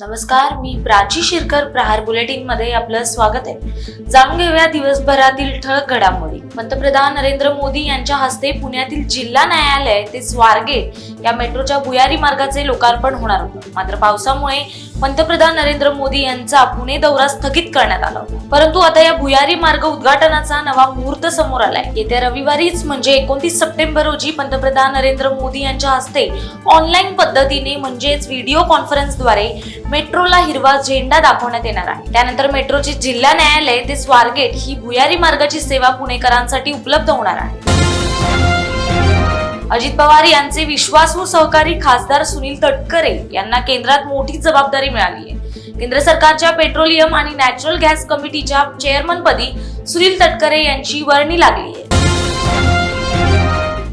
नमस्कार मी प्राची शिरकर प्रहार बुलेटिनमध्ये आपलं स्वागत आहे. जाणून घेऊया दिवसभरातील ठळक घडामोडी. पंतप्रधान नरेंद्र मोदी यांच्या हस्ते पुण्यातील जिल्हा न्यायालय ते स्वारगेट या मेट्रोच्या भुयारी मार्गाचे लोकार्पण होणार होतं. मात्र पावसामुळे पंतप्रधान नरेंद्र मोदी यांचा पुणे दौरा स्थगित करण्यात आला. होता परंतु आता या भुयारी मार्ग उद्घाटनाचा नवा मुहूर्त समोर आलाय. येत्या रविवारीच म्हणजे एकोणतीस सप्टेंबर रोजी पंतप्रधान नरेंद्र मोदी यांच्या हस्ते ऑनलाईन पद्धतीने म्हणजेच व्हिडिओ कॉन्फरन्सद्वारे मेट्रोला हिरवा झेंडा दाखवण्यात येणार आहे. त्यानंतर मेट्रोचे जिल्हा न्यायालय ते स्वारगेट ही भुयारी मार्गाची सेवा पुणेकरांसाठी उपलब्ध होणार आहे. अजित पवार यांचे विश्वासू सहकारी खासदार सुनील तटकरे यांना केंद्रात मोठी जबाबदारी मिळाली आहे. केंद्र सरकारच्या पेट्रोलियम आणि नॅचरल गॅस कमिटीच्या चेअरमनपदी सुनील तटकरे यांची वर्णी लागली आहे.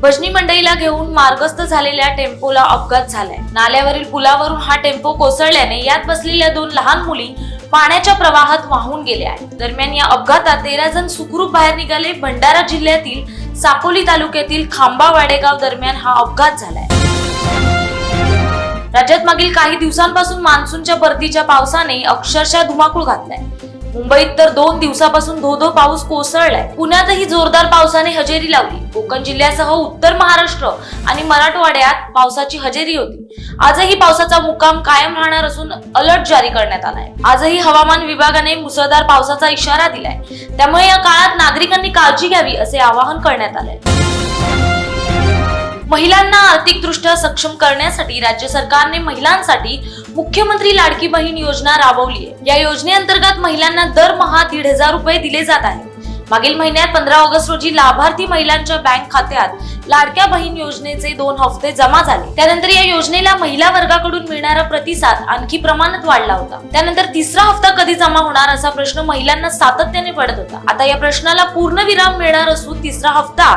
भजनी मंडईला घेऊन मार्गस्थ झालेल्या टेम्पोला अपघात झालाय. नाल्यावरील पुलावरून हा टेम्पो कोसळल्याने यात बसलेल्या दोन लहान मुली पाण्याच्या प्रवाहात वाहून गेल्या आहेत. दरम्यान या अपघातात तेरा जण सुखरूप बाहेर निघाले. भंडारा जिल्ह्यातील सापोली तालुक्यातील खांबा वाडेगाव दरम्यान हा अपघात झालाय. राज्यात मागील काही दिवसांपासून मान्सूनच्या परतीच्या पावसाने अक्षरशः धुमाकूळ घातलाय. मुंबईत तर दोन दिवसापासून धो धो पाऊस कोसळलाय. पुण्यातही जोरदार पावसाने हजेरी लावली. कोकण जिल्ह्यासह उत्तर महाराष्ट्र आणि मराठवाड्यात पावसाची हजेरी होती. आजही पावसाचा मुक्काम कायम राहणार असून अलर्ट जारी करण्यात आलाय. आजही हवामान विभागाने मुसळधार पावसाचा इशारा दिलाय. त्यामुळे या काळात नागरिकांनी काळजी घ्यावी असे आवाहन करण्यात आलंय. महिलांना आर्थिकदृष्ट्या सक्षम करण्यासाठी राज्य सरकारने महिलांसाठी मुख्यमंत्री लाडकी बहीण योजना राबवली आहे. या योजनेअंतर्गत महिलांना दरमहा दीड हजार रुपये दिले जात आहेत. मागील महिन्यात पंधरा ऑगस्ट रोजी लाभार्थी महिलांच्या बँक खात्यात लाडक्या बहीण योजनेचे दोन हप्ते जमा झाले. त्यानंतर या योजनेला महिला वर्गाकडून मिळणारा प्रतिसाद आणखी प्रमाणात वाढला होता. त्यानंतर तिसरा हप्ता कधी जमा होणार असा प्रश्न महिलांना सातत्याने पडत होता. आता या प्रश्नाला पूर्णविराम मिळणार असून तिसरा हप्ता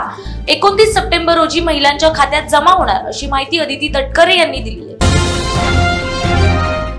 एकोणतीस सप्टेंबर रोजी महिलांच्या खात्यात जमा होणार अशी माहिती अदिती तटकरे यांनी दिली आहे.